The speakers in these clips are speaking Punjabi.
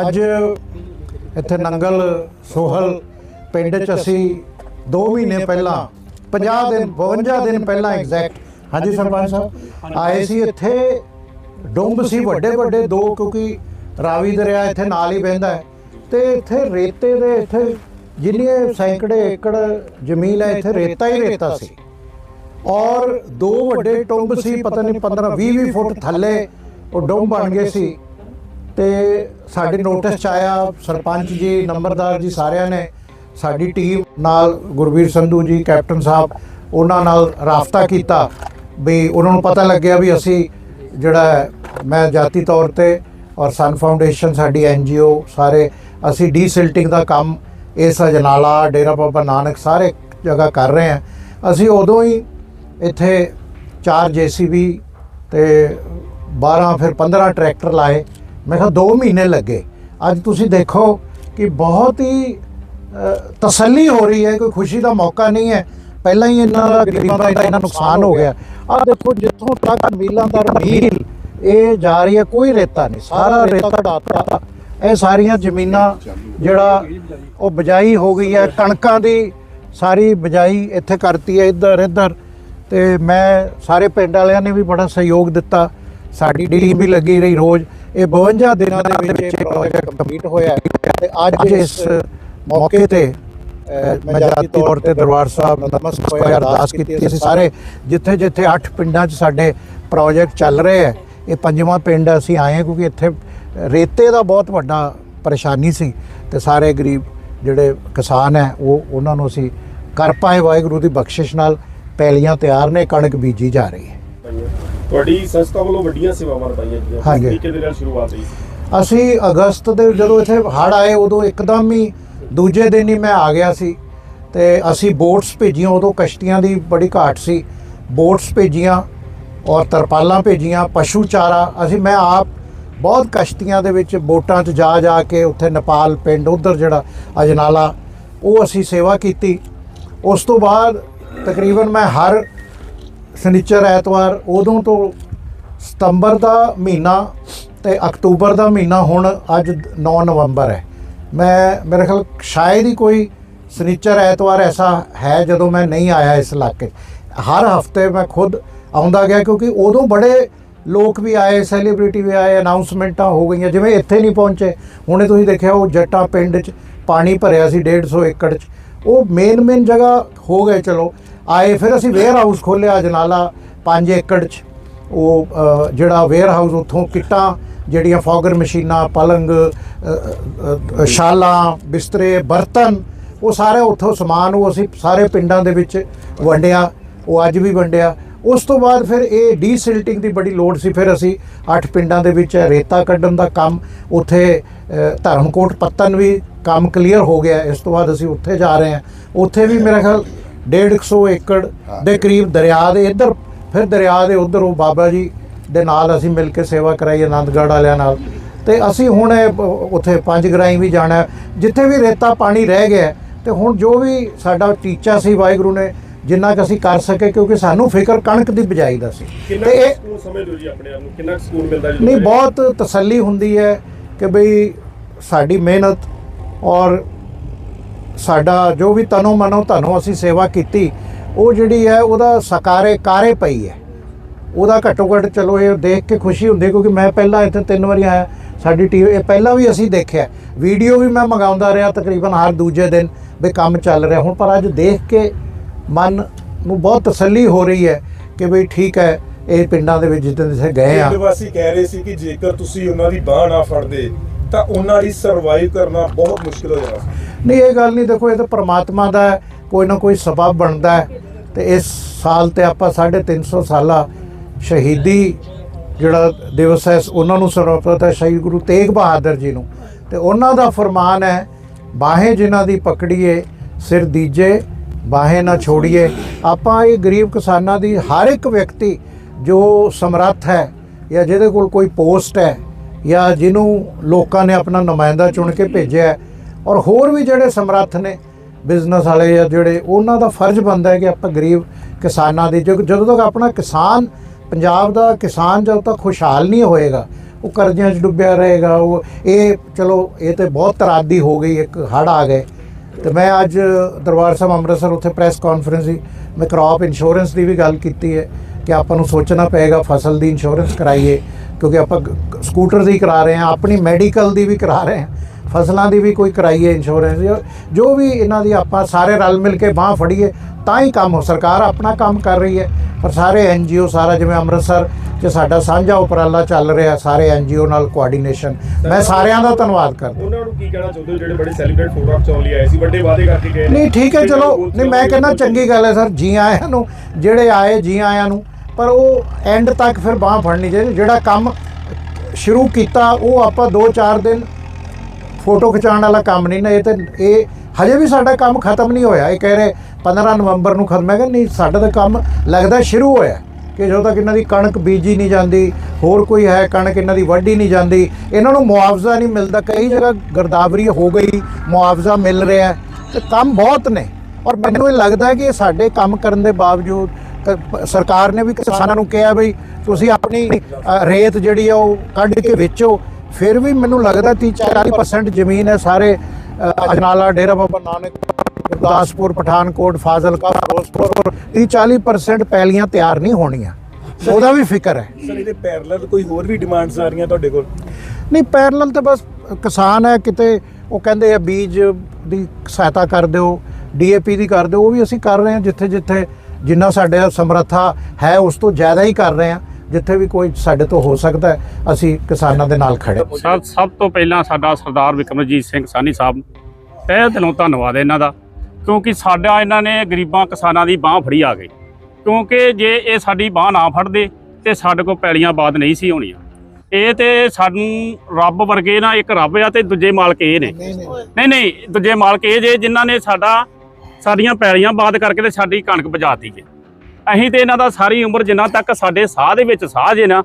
ਅੱਜ ਇੱਥੇ ਨੰਗਲ, ਸੋਹਲ ਪਿੰਡ 'ਚ ਅਸੀਂ 2 ਮਹੀਨੇ ਪਹਿਲਾਂ 50 ਦਿਨ 52 ਦਿਨ ਪਹਿਲਾਂ ਐਗਜ਼ੈਕਟ ਹਾਂਜੀ ਸਰਪੰਚ ਸਾਹਿਬ, ਆਏ ਸੀ ਇੱਥੇ। ਡੁੰਬ ਸੀ ਵੱਡੇ ਵੱਡੇ ਦੋ, ਕਿਉਂਕਿ ਰਾਵੀ ਦਰਿਆ ਇੱਥੇ ਨਾਲ ਹੀ ਵਹਿੰਦਾ ਹੈ। ਤੇ ਇੱਥੇ ਰੇਤੇ ਦੇ ਇੱਥੇ ਜਿੰਨੇ ਸੈਂਕੜੇ ਏਕੜ ਜ਼ਮੀਨ ਹੈ, ਇੱਥੇ ਰੇਤਾ ਹੀ ਰੇਤਾ ਸੀ। ਔਰ ਦੋ ਵੱਡੇ ਟੁੰਬ ਸੀ, ਪਤਾ ਨਹੀਂ 15 20 20 ਫੁੱਟ ਥੱਲੇ ਉਹ ਡੁੰਬ ਬਣ ਗਏ ਸੀ। ਤੇ ਸਾਡੇ ਨੋਟਿਸ ਚ ਆਇਆ ਸਰਪੰਚ ਜੀ ਨੰਬਰਦਾਰ ਜੀ ਸਾਰਿਆਂ ਨੇ ਸਾਡੀ ਟੀਮ ਨਾਲ ਗੁਰਵੀਰ ਸੰਧੂ ਜੀ ਕੈਪਟਨ ਸਾਹਿਬ ਉਹਨਾਂ ਨਾਲ ਰਾਫਤਾ ਕੀਤਾ ਵੀ ਉਹਨਾਂ ਨੂੰ ਪਤਾ ਲੱਗਿਆ ਵੀ ਅਸੀਂ ਜਿਹੜਾ ਮੈਂ ਜਾਤੀ ਤੌਰ ਤੇ ਔਰ ਸਨ ਫਾਊਂਡੇਸ਼ਨ ਸਾਡੀ ਐਨਜੀਓ ਸਾਰੇ ਅਸੀਂ ਡੀਸਿਲਟਿੰਗ ਦਾ ਕੰਮ ਇਸ ਅਜਨਾਲਾ ਡੇਰਾ ਬਾਬਾ ਨਾਨਕ ਸਾਰੇ ਜਗ੍ਹਾ ਕਰ ਰਹੇ ਹਾਂ। ਅਸੀਂ ਉਦੋਂ ਹੀ ਇੱਥੇ 4 ਜੀਸੀਬੀ ਤੇ 12 ਫਿਰ 15 ਟਰੈਕਟਰ ਲਾਏ। ਮੈਂ ਕਿਹਾ 2 ਮਹੀਨੇ ਲੱਗੇ। ਅੱਜ ਤੁਸੀਂ ਦੇਖੋ ਕਿ ਬਹੁਤ ਹੀ ਤਸੱਲੀ ਹੋ ਰਹੀ ਹੈ, ਕੋਈ ਖੁਸ਼ੀ ਦਾ ਮੌਕਾ ਨਹੀਂ ਹੈ। ਪਹਿਲਾਂ ਹੀ ਇਹਨਾਂ ਦਾ ਗਰੀਬਾਂ ਦਾ ਇੰਨਾ ਨੁਕਸਾਨ ਹੋ ਗਿਆ। ਆਹ ਦੇਖੋ, ਜਿੱਥੋਂ ਤੱਕ ਮੀਲਾਂ ਦਾ ਮੀਲ ਇਹ ਜਾ ਰਹੀ ਹੈ, ਕੋਈ ਰੇਤਾ ਨਹੀਂ, ਸਾਰਾ ਰੇਤਾ ਡਾਤਾ ਇਹ ਸਾਰੀਆਂ ਜ਼ਮੀਨਾਂ ਜਿਹੜਾ ਉਹ ਬਜਾਈ ਹੋ ਗਈ ਹੈ, ਕਣਕਾਂ ਦੀ ਸਾਰੀ ਬਜਾਈ ਇੱਥੇ ਕਰਤੀ ਹੈ ਇੱਧਰ ਇੱਧਰ। ਤੇ ਮੈਂ ਸਾਰੇ ਪਿੰਡ ਵਾਲਿਆਂ ਨੇ ਵੀ ਬੜਾ ਸਹਿਯੋਗ ਦਿੱਤਾ। ਸਾਡੀ ਟੀਮ ਵੀ ਲੱਗੀ ਰਹੀ ਰੋਜ਼। ਇਹ 52 ਦਿਨਾਂ ਦੇ ਵਿੱਚ ਇਹ ਪ੍ਰੋਜੈਕਟ ਕੰਪਲੀਟ ਹੋਇਆ ਤੇ ਅੱਜ ਇਸ ਮੌਕੇ ਤੇ ਮੈਂ ਜਾਤੀ ਤੌਰ ਤੇ ਦਰਬਾਰ ਸਾਹਿਬ ਨਮਸਕਾਰ ਹੋਇਆ ਅਰਦਾਸ ਕੀਤੀ ਅਸੀਂ ਸਾਰੇ ਜਿੱਥੇ ਜਿੱਥੇ 8 ਪਿੰਡਾਂ 'ਚ ਸਾਡੇ ਪ੍ਰੋਜੈਕਟ ਚੱਲ ਰਹੇ ਹੈ ਇਹ ਪੰਜਵਾਂ ਪਿੰਡ ਅਸੀਂ ਆਏ ਹਾਂ ਕਿਉਂਕਿ ਇੱਥੇ ਰੇਤੇ ਦਾ ਬਹੁਤ ਵੱਡਾ ਪਰੇਸ਼ਾਨੀ ਸੀ ਤੇ ਸਾਰੇ ਗਰੀਬ ਜਿਹੜੇ ਕਿਸਾਨ ਹੈ ਉਹ ਉਹਨਾਂ ਨੂੰ ਅਸੀਂ ਕਰ ਪਾਏ। ਵਾਹਿਗੁਰੂ ਦੀ ਬਖਸ਼ਿਸ਼ ਨਾਲ ਪੈਲੀਆਂ ਤਿਆਰ ਨੇ ਕਣਕ ਬੀਜੀ ਜਾ ਰਹੀ ਹੈ। ਤੁਹਾਡੀ ਸੰਸਥਾ ਵੱਲੋਂ ਵੱਡੀਆਂ ਸੇਵਾਵਾਂ ਨਿਭਾਈਆਂ ਗਈਆਂ। ਹਾਂਜੀ। ਦੇ ਨਾਲ ਸ਼ੁਰੂਆਤ ਹੋਈ? ਸੀ ਅਸੀਂ ਅਗਸਤ ਦੇ ਜਦੋਂ ਇੱਥੇ ਹੜ੍ਹ ਆਏ ਉਦੋਂ ਇੱਕਦਮ ਹੀ ਦੂਜੇ ਦਿਨ ਹੀ ਮੈਂ ਆ ਗਿਆ ਸੀ ਤੇ ਅਸੀਂ ਬੋਟਸ ਭੇਜੀਆਂ ਉਦੋਂ ਕਸ਼ਤੀਆਂ ਦੀ ਬੜੀ ਘਾਟ ਸੀ। ਬੋਟਸ ਭੇਜੀਆਂ ਔਰ ਤਰਪਾਲਾਂ ਭੇਜੀਆਂ ਪਸ਼ੂ ਚਾਰਾ। ਅਸੀਂ ਮੈਂ ਆਪ ਬਹੁਤ ਕਸ਼ਤੀਆਂ ਦੇ ਵਿੱਚ ਬੋਟਾਂ 'ਚ ਜਾ ਜਾ ਕੇ ਉੱਥੇ ਨੇਪਾਲ ਪਿੰਡ ਉਧਰ ਜਿਹੜਾ ਅਜਨਾਲਾ ਉਹ ਅਸੀਂ ਸੇਵਾ ਕੀਤੀ। ਉਸ ਤੋਂ ਬਾਅਦ ਤਕਰੀਬਨ ਮੈਂ ਹਰ ਸ਼ਨੀਚਰ ਐਤਵਾਰ ਉਦੋਂ ਤੋਂ ਸਤੰਬਰ ਦਾ ਮਹੀਨਾ ਤੇ ਅਕਤੂਬਰ ਦਾ ਮਹੀਨਾ ਹੁਣ ਅੱਜ 9 ਨਵੰਬਰ ਹੈ। ਮੈਂ, ਮੇਰੇ ਖਿਆਲ ਸ਼ਾਇਦ ਹੀ ਕੋਈ ਸ਼ਨੀਚਰ ਐਤਵਾਰ ਐਸਾ ਹੈ ਜਦੋਂ ਮੈਂ ਨਹੀਂ ਆਇਆ ਇਸ ਇਲਾਕੇ ਹਰ ਹਫ਼ਤੇ ਮੈਂ ਖੁਦ ਆਉਂਦਾ ਗਿਆ ਕਿਉਂਕਿ ਉਦੋਂ ਬੜੇ ਲੋਕ ਵੀ ਆਏ ਸੈਲੀਬ੍ਰਿਟੀ ਵੀ ਆਏ ਅਨਾਉਂਸਮੈਂਟਾਂ ਹੋ ਗਈਆਂ, ਜਿਵੇਂ ਇੱਥੇ ਨਹੀਂ ਪਹੁੰਚੇ। ਹੁਣੇ ਤੁਸੀਂ ਦੇਖਿਆ ਉਹ ਜੱਟਾਂ ਪਿੰਡ 'ਚ ਪਾਣੀ ਭਰਿਆ ਸੀ 150 ਏਕੜ 'ਚ। ਉਹ ਮੇਨ ਮੇਨ ਜਗ੍ਹਾ ਹੋ ਗਏ, ਚਲੋ। ਆਏ, ਫਿਰ ਅਸੀਂ ਵੇਅਰ ਹਾਊਸ ਖੋਲ੍ਹਿਆ ਅਜਨਾਲਾ 5 ਏਕੜ 'ਚ। ਉਹ ਜਿਹੜਾ ਵੇਅਰ ਹਾਊਸ ਉੱਥੋਂ ਕਿੱਟਾਂ, ਜਿਹੜੀਆਂ ਫੌਗਰ ਮਸ਼ੀਨਾਂ, ਪਲੰਗ ਸ਼ਾਲਾਂ, ਬਿਸਤਰੇ, ਬਰਤਨ, ਉਹ ਸਾਰੇ ਉੱਥੋਂ ਸਮਾਨ ਉਹ ਅਸੀਂ ਸਾਰੇ ਪਿੰਡਾਂ ਦੇ ਵਿੱਚ ਵੰਡਿਆ। ਉਹ ਅੱਜ ਵੀ ਵੰਡਿਆ। ਉਸ ਤੋਂ ਬਾਅਦ ਫਿਰ ਇਹ ਡੀਸਿਲਟਿੰਗ ਦੀ ਬੜੀ ਲੋੜ ਸੀ। ਫਿਰ ਅਸੀਂ ਅੱਠ ਪਿੰਡਾਂ ਦੇ ਵਿੱਚ ਰੇਤਾ ਕੱਢਣ ਦਾ ਕੰਮ ਉੱਥੇ ਧਰਮਕੋਟ ਪੱਤਨ ਵੀ ਕੰਮ ਕਲੀਅਰ ਹੋ ਗਿਆ। ਇਸ ਤੋਂ ਬਾਅਦ ਅਸੀਂ ਉੱਥੇ ਜਾ ਰਹੇ ਹਾਂ। ਉੱਥੇ ਵੀ ਮੇਰਾ ਖਿਆਲ 150 ਏਕੜ ਦੇ ਕਰੀਬ ਦਰਿਆ ਦੇ ਇੱਧਰ ਫਿਰ ਦਰਿਆ ਦੇ ਉੱਧਰ ਉਹ ਬਾਬਾ ਜੀ ਦੇ ਨਾਲ ਅਸੀਂ ਮਿਲ ਕੇ ਸੇਵਾ ਕਰਾਈ ਆਨੰਦਗੜ੍ਹ ਵਾਲਿਆਂ ਨਾਲ। ਤੇ ਅਸੀਂ ਹੁਣ ਉੱਥੇ ਪੰਜ ਗਰਾਈ ਵੀ ਜਾਣਾ। ਜਿੱਥੇ ਵੀ ਰੇਤਾ ਪਾਣੀ ਰਹਿ ਗਿਆ ਤੇ ਹੁਣ ਜੋ ਵੀ ਸਾਡਾ ਟੀਚਾ ਸੀ ਵਾਹਿਗੁਰੂ ਨੇ ਜਿੰਨਾ ਕੁ ਅਸੀਂ ਕਰ ਸਕੇ ਕਿਉਂਕਿ ਸਾਨੂੰ ਫਿਕਰ ਕਣਕ ਦੀ ਬਿਜਾਈ ਦਾ ਸੀ। ਤੇ ਇਹ ਸਕੂਨ ਸਮਝਦੇ ਹੋ ਜੀ ਆਪਣੇ ਆਪ ਨੂੰ? ਕਿੰਨਾ ਸਕੂਨ ਮਿਲਦਾ ਜਦੋਂ ਨਹੀਂ ਬਹੁਤ ਤਸੱਲੀ ਹੁੰਦੀ ਹੈ ਕਿ ਬਈ ਸਾਡੀ ਮਿਹਨਤ ਔਰ ਸਾਡਾ ਜੋ ਵੀ ਤਨੋ ਮਨੋ ਧਨੋ ਅਸੀਂ ਸੇਵਾ ਕੀਤੀ ਉਹ ਜਿਹੜੀ ਹੈ ਉਹਦਾ ਸਕਾਰੇ ਕਾਰੇ ਪਈ ਹੈ। ਉਹਦਾ ਘੱਟੋ ਘੱਟ ਚਲੋ ਇਹ ਦੇਖ ਕੇ ਖੁਸ਼ੀ ਹੁੰਦੀ ਕਿਉਂਕਿ ਮੈਂ ਪਹਿਲਾਂ ਇੱਥੇ ਤਿੰਨ ਵਾਰੀ ਆਇਆ। ਸਾਡੀ ਟੀਮ ਇਹ ਪਹਿਲਾਂ ਵੀ ਅਸੀਂ ਦੇਖਿਆ। ਵੀਡੀਓ ਵੀ ਮੈਂ ਮੰਗਾਉਂਦਾ ਰਿਹਾ ਤਕਰੀਬਨ ਹਰ ਦੂਜੇ ਦਿਨ ਵੀ ਕੰਮ ਚੱਲ ਰਿਹਾ। ਹੁਣ ਪਰ ਅੱਜ ਦੇਖ ਕੇ ਮਨ ਨੂੰ ਬਹੁਤ ਤਸੱਲੀ ਹੋ ਰਹੀ ਹੈ ਕਿ ਬਈ ਠੀਕ ਹੈ ਇਹ ਪਿੰਡਾਂ ਦੇ ਵਿੱਚ ਜਿੱਦਾਂ ਜਿੱਥੇ ਗਏ ਆ ਪਿੰਡ ਵਾਸੀ ਕਹਿ ਰਹੇ ਸੀ ਕਿ ਜੇਕਰ ਤੁਸੀਂ ਉਹਨਾਂ ਦੀ ਬਾਹ ਨਾ ਫੜਦੇ ਤਾਂ ਉਹਨਾਂ ਲਈ ਸਰਵਾਈਵ ਕਰਨਾ ਬਹੁਤ ਮੁਸ਼ਕਿਲ ਹੋ ਜਾਣਾ। ਨਹੀਂ ਇਹ ਗੱਲ ਨਹੀਂ ਦੇਖੋ ਇਹ ਤਾਂ ਪ੍ਰਮਾਤਮਾ ਦਾ ਕੋਈ ਨਾ ਕੋਈ ਸਬਬ ਬਣਦਾ ਹੈ ਤੇ ਇਸ ਸਾਲ ਤੇ ਆਪਾਂ 350 ਸਾਲਾ ਸ਼ਹੀਦੀ ਜਿਹੜਾ ਦਿਵਸ ਹੈ ਉਹਨਾਂ ਨੂੰ ਸਮਰਪਿਤ ਹੈ ਸ਼ਹੀਦ ਗੁਰੂ ਤੇਗ ਬਹਾਦਰ ਜੀ ਨੂੰ। ਤੇ ਉਹਨਾਂ ਦਾ ਫਰਮਾਨ ਹੈ ਬਾਹੇ ਜਿਨ੍ਹਾਂ ਦੀ ਪਕੜੀਏ ਸਿਰ ਦੀਜੇ ਬਾਹੇ ਨਾ ਛੋੜੀਏ। ਆਪਾਂ ਇਹ ਗਰੀਬ ਕਿਸਾਨਾਂ ਦੀ ਹਰ ਇੱਕ ਵਿਅਕਤੀ ਜੋ ਸਮਰੱਥ ਹੈ ਜਾਂ ਜਿਹਦੇ ਕੋਲ ਕੋਈ ਪੋਸਟ ਹੈ ਜਾਂ ਜਿਹਨੂੰ ਲੋਕਾਂ ਨੇ ਆਪਣਾ ਨੁਮਾਇੰਦਾ ਚੁਣ ਕੇ ਭੇਜਿਆ ਔਰ ਹੋਰ ਵੀ ਜਿਹੜੇ ਸਮਰੱਥ ਨੇ ਬਿਜ਼ਨਸ ਵਾਲੇ ਜਾਂ ਜਿਹੜੇ, ਉਹਨਾਂ ਦਾ ਫਰਜ਼ ਬਣਦਾ ਹੈ ਕਿ ਆਪਾਂ ਗਰੀਬ ਕਿਸਾਨਾਂ ਦੀ ਜੋ- ਜਦੋਂ ਤੱਕ ਆਪਣਾ ਕਿਸਾਨ, ਪੰਜਾਬ ਦਾ ਕਿਸਾਨ ਜਦੋਂ ਤੱਕ ਖੁਸ਼ਹਾਲ ਨਹੀਂ ਹੋਏਗਾ, ਉਹ ਕਰਜ਼ਿਆਂ 'ਚ ਡੁੱਬਿਆ ਰਹੇਗਾ, ਉਹ ਇਹ ਚਲੋ, ਇਹ ਤੇ ਬਹੁਤ ਤਰਾਦੀ ਹੋ ਗਈ, ਇੱਕ ਹੜ ਆ ਗਏ। ਤੇ ਮੈਂ ਅੱਜ ਦਰਬਾਰ ਸਾਹਿਬ ਅੰਮ੍ਰਿਤਸਰ ਉੱਥੇ ਪ੍ਰੈਸ ਕਾਨਫਰੰਸ ਸੀ ਮੈਂ ਕ੍ਰੌਪ ਇੰਸ਼ੋਰੈਂਸ ਦੀ ਵੀ ਗੱਲ ਕੀਤੀ ਹੈ ਕਿ ਆਪਾਂ ਨੂੰ ਸੋਚਣਾ ਪਏਗਾ ਫਸਲ ਦੀ ਇੰਸ਼ੋਰੈਂਸ ਕਰਾਈਏ, ਕਿਉਂਕਿ ਆਪਾਂ ਸਕੂਟਰ ਦੀ ਕਰਾ ਰਹੇ ਹਾਂ, ਆਪਣੀ ਮੈਡੀਕਲ ਦੀ ਵੀ ਕਰਾ ਰਹੇ ਹਾਂ। ਫਸਲਾਂ ਦੀ ਵੀ ਕੋਈ ਕਰਾਈਏ ਇੰਸ਼ੋਰੈਂਸ ਜੋ ਵੀ ਇਹਨਾਂ ਦੀ ਆਪਾਂ ਸਾਰੇ ਰਲ ਮਿਲ ਕੇ ਬਾਹ ਫੜੀਏ ਤਾਂ ਹੀ ਕੰਮ ਹੋ ਸਰਕਾਰ ਆਪਣਾ ਕੰਮ ਕਰ ਰਹੀ ਹੈ। ਪਰ ਸਾਰੇ ਐਨਜੀਓ ਸਾਰਾ ਜਿਵੇਂ ਅੰਮ੍ਰਿਤਸਰ 'ਚ ਸਾਡਾ ਸਾਂਝਾ ਉਪਰਾਲਾ ਚੱਲ ਰਿਹਾ ਸਾਰੇ ਐਨਜੀਓ ਨਾਲ ਕੋਆਰਡੀਨੇਸ਼ਨ ਮੈਂ ਸਾਰਿਆਂ ਦਾ ਧੰਨਵਾਦ ਕਰਦਾ। ਉਹਨਾਂ ਨੂੰ ਕੀ ਕਹਿਣਾ ਚਾਹੁੰਦੇ ਜਿਹੜੇ ਬੜੇ ਸੈਲੀਬ੍ਰੇਟ ਫੋਟੋਗ੍ਰਾਫ ਚਾਉਣ ਲਈ ਆਏ ਸੀ? ਵੱਡੇ ਵਾਅਦੇ ਕਰਕੇ ਗਏ ਨਹੀਂ ਠੀਕ ਹੈ ਚਲੋ ਨਹੀਂ ਮੈਂ ਕਹਿੰਦਾ ਚੰਗੀ ਗੱਲ ਹੈ ਸਰ ਜੀ ਆਇਆਂ ਨੂੰ ਜਿਹੜੇ ਆਏ ਜੀ ਆਇਆਂ ਨੂੰ ਪਰ ਉਹ ਐਂਡ ਤੱਕ ਫਿਰ ਬਾਹ ਫੜਨੀ ਚਾਹੀਦੀ। ਜਿਹੜਾ ਕੰਮ ਸ਼ੁਰੂ ਕੀਤਾ ਉਹ ਆਪਾਂ 2-4 ਦਿਨ ਫੋਟੋ ਖਿਚਾਉਣ ਵਾਲਾ ਕੰਮ ਨਹੀਂ ਨਾ ਇਹ ਤੇ ਇਹ ਹਜੇ ਵੀ ਸਾਡਾ ਕੰਮ ਖਤਮ ਨਹੀਂ ਹੋਇਆ। ਇਹ ਕਹਿ ਰਹੇ 15 ਨਵੰਬਰ ਨੂੰ ਖਤਮ। ਹੈਗਾ ਨਹੀਂ ਸਾਡਾ ਤਾਂ ਕੰਮ ਲੱਗਦਾ ਸ਼ੁਰੂ ਹੋਇਆ ਕਿ ਜਦੋਂ ਤੱਕ ਇਹਨਾਂ ਦੀ ਕਣਕ ਬੀਜੀ ਨਹੀਂ ਜਾਂਦੀ ਹੋਰ ਕੋਈ ਹੈ ਕਣਕ ਇਹਨਾਂ ਦੀ ਵੱਢੀ ਨਹੀਂ ਜਾਂਦੀ ਇਹਨਾਂ ਨੂੰ ਮੁਆਵਜ਼ਾ ਨਹੀਂ ਮਿਲਦਾ। ਕਈ ਜਗ੍ਹਾ ਗਰਦਾਵਰੀ ਹੋ ਗਈ ਮੁਆਵਜ਼ਾ ਮਿਲ ਰਿਹਾ। ਹੈ, ਤੇ ਕੰਮ ਬਹੁਤ ਨੇ। ਔਰ ਮੈਨੂੰ ਇਹ ਲੱਗਦਾ ਹੈ ਕਿ ਸਾਡੇ ਕੰਮ ਕਰਨ ਦੇ ਬਾਵਜੂਦ ਸਰਕਾਰ ਨੇ ਵੀ ਕਿਸਾਨਾਂ ਨੂੰ ਕਿਹਾ ਬਈ ਤੁਸੀਂ ਆਪਣੀ ਰੇਤ ਜਿਹੜੀ ਆ ਉਹ ਕੱਢ ਕੇ ਵੇਚੋ। ਫਿਰ ਵੀ ਮੈਨੂੰ ਲੱਗਦਾ 30 40% ਜ਼ਮੀਨ ਹੈ ਸਾਰੇ ਅਜਨਾਲਾ ਡੇਰਾ ਬਾਬਾ ਨਾਨਕ ਗੁਰਦਾਸਪੁਰ ਪਠਾਨਕੋਟ ਫਾਜ਼ਿਲਕਾ ਫਿਰੋਜ਼ਪੁਰ 30 40% ਪੈਲੀਆਂ ਤਿਆਰ ਨਹੀਂ ਹੋਣੀਆਂ। ਉਹਦਾ ਵੀ ਫਿਕਰ ਹੈ। ਸਰ ਇਹਦੇ ਪੈਰਲਲ ਕੋਈ ਹੋਰ ਵੀ ਡਿਮਾਂਡਸ ਆ ਰਹੀਆਂ ਤੁਹਾਡੇ ਕੋਲ? ਨਹੀਂ ਪੈਰਲਲ ਤੇ ਬਸ ਕਿਸਾਨ ਹੈ ਕਿਤੇ ਉਹ ਕਹਿੰਦੇ ਆ ਬੀਜ ਦੀ ਸਹਾਇਤਾ ਕਰ ਦਿਓ ਡੀਏਪੀ ਦੀ ਕਰ ਦਿਓ ਉਹ ਵੀ ਅਸੀਂ ਕਰ ਰਹੇ ਹਾਂ ਜਿੱਥੇ ਜਿੱਥੇ ਜਿੰਨਾ ਸਾਡੇ ਸਮਰੱਥਾ ਹੈ ਉਸ ਤੋਂ ਜ਼ਿਆਦਾ ਹੀ ਕਰ ਰਹੇ ਹਾਂ। ਜਿੱਥੇ ਵੀ ਕੋਈ ਸਾਡੇ ਤੋਂ ਹੋ ਸਕਦਾ ਹੈ, ਅਸੀਂ ਕਿਸਾਨਾਂ ਦੇ ਨਾਲ ਖੜੇ ਸਭ ਸਭ ਤੋਂ ਪਹਿਲਾਂ ਸਾਡਾ ਸਰਦਾਰ ਵਿਕਰਮਜੀਤ ਸਿੰਘ ਸਾਨੀ ਸਾਹਿਬ ਤਹਿ ਦਿਲੋਂ ਧੰਨਵਾਦ ਇਹਨਾਂ ਦਾ ਕਿਉਂਕਿ ਸਾਡਾ ਇਹਨਾਂ ਨੇ ਗਰੀਬਾਂ ਕਿਸਾਨਾਂ ਦੀ ਬਾਹ ਫੜੀ ਆ ਗਈ। ਕਿਉਂਕਿ ਜੇ ਇਹ ਸਾਡੀ ਬਾਹ ਨਾ ਫੜਦੇ ਤੇ ਸਾਡੇ ਕੋਲ ਪੈਲੀਆਂ ਬਾਦ ਨਹੀਂ ਸੀ ਹੋਣੀਆਂ। ਇਹ ਤੇ ਸਾਨੂੰ ਰੱਬ ਵਰਗੇ ਨਾ ਇੱਕ ਰੱਬ ਆ ਤੇ ਦੂਜੇ ਮਾਲਕ ਇਹ ਨੇ। ਨਹੀਂ ਨਹੀਂ। ਦੂਜੇ ਮਾਲਕ ਇਹ ਜੇ ਜਿਨ੍ਹਾਂ ਨੇ ਸਾਡਾ ਸਾਡੀਆਂ ਪੈਲੀਆਂ ਬਾਦ ਕਰਕੇ ਤੇ ਸਾਡੀ ਕਣਕ ਬਚਾਤੀ ਜੇ। ਅਸੀਂ ਤੇ ਇਹਨਾਂ ਦਾ ਸਾਰੀ ਉਮਰ ਜਿੰਨਾ ਤੱਕ ਸਾਡੇ ਸਾਹ ਦੇ ਵਿੱਚ ਸਾਹ ਜੇ ਨਾ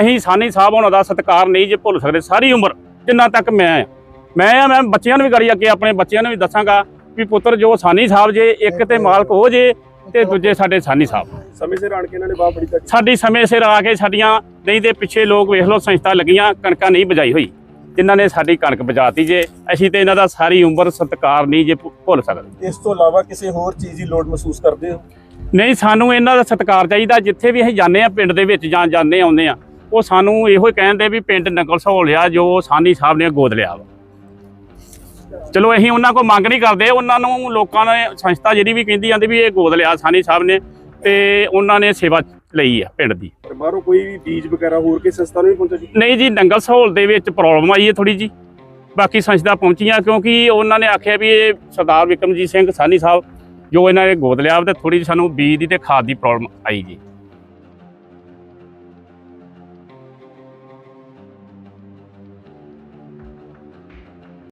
ਅਸੀਂ ਸਾਨੀ ਸਾਹਿਬ ਹੋਣਾ ਦਾ ਸਤਿਕਾਰ ਨਹੀਂ ਜੇ ਭੁੱਲ ਸਕਦੇ ਸਾਰੀ ਉਮਰ ਜਿੰਨਾ ਤੱਕ ਮੈਂ ਆ। ਮੈਂ ਆ ਮੈਂ ਬੱਚਿਆਂ ਨੂੰ ਵੀ ਗੜੀ ਅੱਗੇ ਆਪਣੇ ਬੱਚਿਆਂ ਨੂੰ ਵੀ ਦੱਸਾਂਗਾ ਵੀ ਪੁੱਤਰ ਜੋ ਸਾਨੀ ਸਾਹਿਬ ਜੇ ਇੱਕ ਤੇ ਮਾਲਕ ਹੋ ਜੇ ਤੇ ਦੂਜੇ ਸਾਡੇ ਸਾਨੀ ਸਾਹਿਬ। ਸਮੇਂ ਸਿਰ ਆਣ ਕੇ ਇਹਨਾਂ ਨੇ ਬਾਹ ਫੜੀ ਤੱਕ ਸਾਡੀ ਸਮੇਂ ਸਿਰ ਆ ਕੇ ਸਾਡੀਆਂ ਨਹੀਂ ਦੇ ਪਿੱਛੇ ਲੋਕ ਵੇਖ ਲਓ ਸੰਸਥਾ ਲੱਗੀਆਂ ਕਣਕਾਂ ਨਹੀਂ ਬਜਾਈ ਹੋਈ। ਜਿਨ੍ਹਾਂ ਨੇ ਸਾਡੀ ਕਣਕ ਬਚਾਤੀ ਜੇ ਅਸੀਂ ਤੇ ਇਹਨਾਂ ਦਾ ਸਾਰੀ ਉਮਰ ਸਤਿਕਾਰ ਨਹੀਂ ਜੇ ਭੁੱਲ ਸਕਦੇ। ਇਸ ਤੋਂ ਇਲਾਵਾ ਕਿਸੇ ਹੋਰ ਚੀਜ਼ ਦੀ ਲੋੜ ਮਹਿਸੂਸ ਕਰਦੇ ਹੋ? ਨਹੀਂ ਸਾਨੂੰ ਇਹਨਾਂ ਦਾ ਸਤਿਕਾਰ ਚਾਹੀਦਾ ਜਿੱਥੇ ਵੀ ਅਸੀਂ ਜਾਂਦੇ ਆ ਪਿੰਡ ਦੇ ਵਿੱਚ ਜਾਂ ਜਾਂਦੇ ਆਉਂਦੇ ਆ ਉਹ ਸਾਨੂੰ ਇਹੋ ਹੀ ਕਹਿੰਦੇ ਵੀ ਪਿੰਡ ਨਕਲ ਸਹੋਲਿਆ ਜੋ ਸਾਨੀ ਸਾਹਿਬ ਨੇ ਗੋਦ ਲਿਆ ਵਾ। ਚਲੋ ਅਸੀਂ ਉਹਨਾਂ ਕੋ ਮੰਗ ਨਹੀਂ ਕਰਦੇ ਉਹਨਾਂ ਨੂੰ ਲੋਕਾਂ ਨੇ ਸੰਸਥਾ ਜਿਹੜੀ ਵੀ ਕਹਿੰਦੀ ਜਾਂਦੀ ਵੀ ਇਹ ਗੋਦ ਲਿਆ ਸਾਨੀ ਸਾਹਿਬ ਨੇ ਤੇ ਉਹਨਾਂ ਨੇ ਸੇਵਾ ਲਈ ਆ ਪਿੰਡ ਦੀ। ਬਾਹਰੋਂ ਕੋਈ ਵੀ ਬੀਜ ਵਗੈਰਾ ਹੋਰ ਕੇ ਸੰਸਥਾ ਨੂੰ ਵੀ ਪਹੁੰਚਾ ਜੀ? ਨਹੀਂ ਜੀ ਨੰਗਲ ਸਹੌਲ ਦੇ ਵਿੱਚ ਪ੍ਰੋਬਲਮ ਆਈ ਹੈ ਥੋੜੀ ਜੀ। ਬਾਕੀ ਸੰਸਥਾ ਪਹੁੰਚੀਆਂ ਕਿਉਂਕਿ ਉਹਨਾਂ ਨੇ ਆਖਿਆ ਵੀ ਇਹ ਸਰਦਾਰ ਵਿਕਰਮਜੀਤ ਸਿੰਘ ਸਾਨੀ ਸਾਹਿਬ ਜੋ ਇਹਨਾਂ ਨੇ ਗੋਦ ਲਿਆ ਤੇ ਥੋੜੀ ਸਾਨੂੰ ਬੀਜ ਦੀ ਤੇ ਖਾਦ ਦੀ ਪ੍ਰੋਬਲਮ ਆਈ ਜੀ।